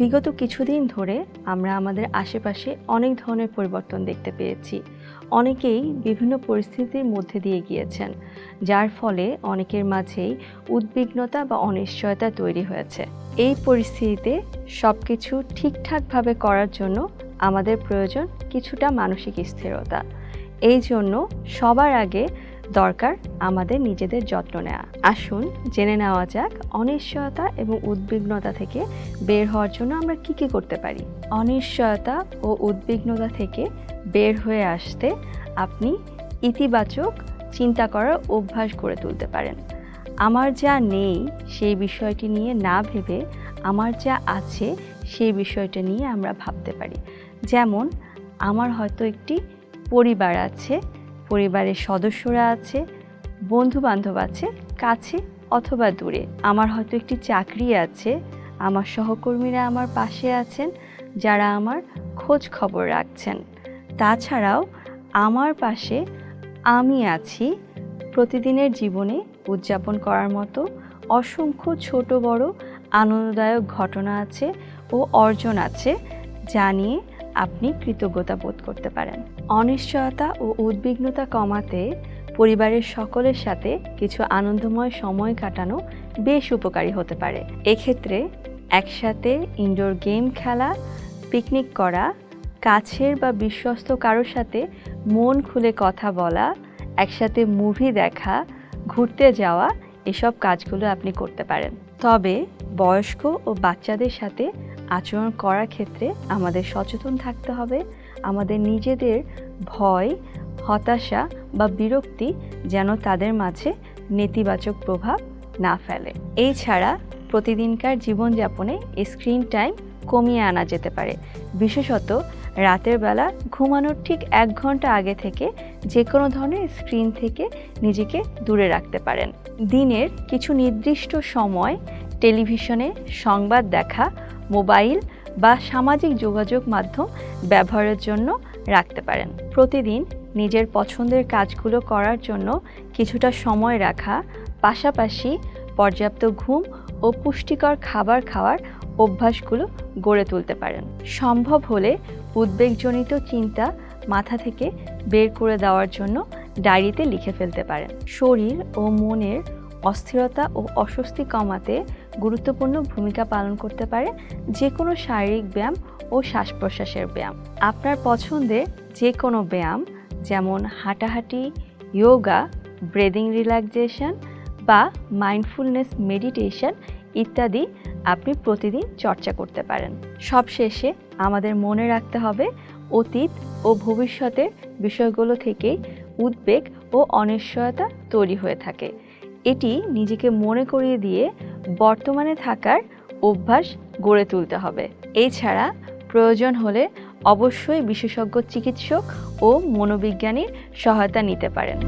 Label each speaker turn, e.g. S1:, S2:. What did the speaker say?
S1: বিগত কিছুদিন ধরে আমরা আমাদের আশেপাশে অনেক ধরনের পরিবর্তন দেখতে পেয়েছি। অনেকেই বিভিন্ন পরিস্থিতির মধ্যে দিয়ে গিয়েছেন, যার ফলে অনেকের মাঝেই উদ্বিগ্নতা বা অনিশ্চয়তা তৈরি হয়েছে। এই পরিস্থিতিতে সব কিছু ঠিকঠাকভাবে করার জন্য আমাদের প্রয়োজন কিছুটা মানসিক স্থিরতা। এই জন্য সবার আগে দরকার আমাদের নিজেদের যত্ন নেওয়া আসুন, জেনে নেওয়া যাক অনিশ্চয়তা এবং উদ্বিগ্নতা থেকে বের হওয়ার জন্য আমরা কি কি করতে পারি। অনিশ্চয়তা ও উদ্বিগ্নতা থেকে বের হয়ে আসতে আপনি ইতিবাচক চিন্তা করার অভ্যাস গড়ে তুলতে পারেন। আমার যা নেই সেই বিষয়টি নিয়ে না ভেবে আমার যা আছে সেই বিষয়টা নিয়ে আমরা ভাবতে পারি। যেমন, আমার হয়তো একটি পরিবার আছে পরিবারের সদস্যরা আছে বন্ধু বান্ধব আছে, কাছে অথবা দূরে। আমার হয়তো একটি চাকরি আছে, আমার সহকর্মীরা আমার পাশে আছেন, যারা আমার খোঁজ খবর রাখছেন। তাছাড়াও আমার পাশে আমি আছি, প্রতিদিনের জীবনে উদযাপন করার মতো অসংখ্য ছোট বড় আনন্দদায়ক ঘটনা আছে ও অর্জন আছে, যা নিয়ে আপনি কৃতজ্ঞতা বোধ করতে পারেন। অনিশ্চয়তা ও উদ্বিগ্নতা কমাতে পরিবারের সকলের সাথে কিছু আনন্দময় সময় কাটানো বেশ উপকারী হতে পারে। এক্ষেত্রে একসাথে ইনডোর গেম খেলা পিকনিক করা, কাছের বা বিশ্বস্ত কারোর সাথে মন খুলে কথা বলা, একসাথে মুভি দেখা, ঘুরতে যাওয়া, এসব কাজগুলো আপনি করতে পারেন। তবে বয়স্ক ও বাচ্চাদের সাথে আচরণ করার ক্ষেত্রে আমাদের সচেতন থাকতে হবে। আমাদের নিজেদের ভয়, হতাশা বা বিরক্তি যেন তাদের মাঝে নেতিবাচক প্রভাব না ফেলে। এই ছাড়া প্রতিদিনকার জীবনযাপনে স্ক্রিন টাইম কমিয়ে আনা যেতে পারে। বিশেষত রাতের বেলা ঘুমানোর ঠিক এক ঘণ্টা আগে থেকে যে কোনো ধরনের স্ক্রিন থেকে নিজেকে দূরে রাখতে পারেন। দিনের কিছু নির্দিষ্ট সময় টেলিভিশনে সংবাদ দেখা মোবাইল বা সামাজিক যোগাযোগ মাধ্যম ব্যবহারের জন্য রাখতে পারেন। প্রতিদিন নিজের পছন্দের কাজগুলো করার জন্য কিছুটা সময় রাখা, পাশাপাশি পর্যাপ্ত ঘুম ও পুষ্টিকর খাবার খাওয়ার অভ্যাসগুলো গড়ে তুলতে পারেন। সম্ভব হলে উদ্বেগজনিত চিন্তা মাথা থেকে বের করে দেওয়ার জন্য ডায়েরিতে লিখে ফেলতে পারেন। শরীর ও মনের অস্থিরতা ও অস্বস্তি কমাতে গুরুত্বপূর্ণ ভূমিকা পালন করতে পারে যে কোনো শারীরিক ব্যায়াম ও শ্বাস প্রশ্বাসের ব্যায়াম। আপনার পছন্দের যে কোনো ব্যায়াম, যেমন হাঁটাহাঁটি যোগা ব্রেদিং রিল্যাক্সেশন বা মাইন্ডফুলনেস মেডিটেশন ইত্যাদি আপনি প্রতিদিন চর্চা করতে পারেন। সবশেষে আমাদের মনে রাখতে হবে, অতীত ও ভবিষ্যতের বিষয়গুলো থেকেই উদ্বেগ ও অনিশ্চয়তা তৈরি হয়ে থাকে। এটি নিজেকে মনে করিয়ে দিয়ে বর্তমানে থাকার অভ্যাস গড়ে তুলতে হবে। এছাড়া প্রয়োজন হলে অবশ্যই বিশেষজ্ঞ চিকিৎসক ও মনোবিজ্ঞানীর সহায়তা নিতে পারেন।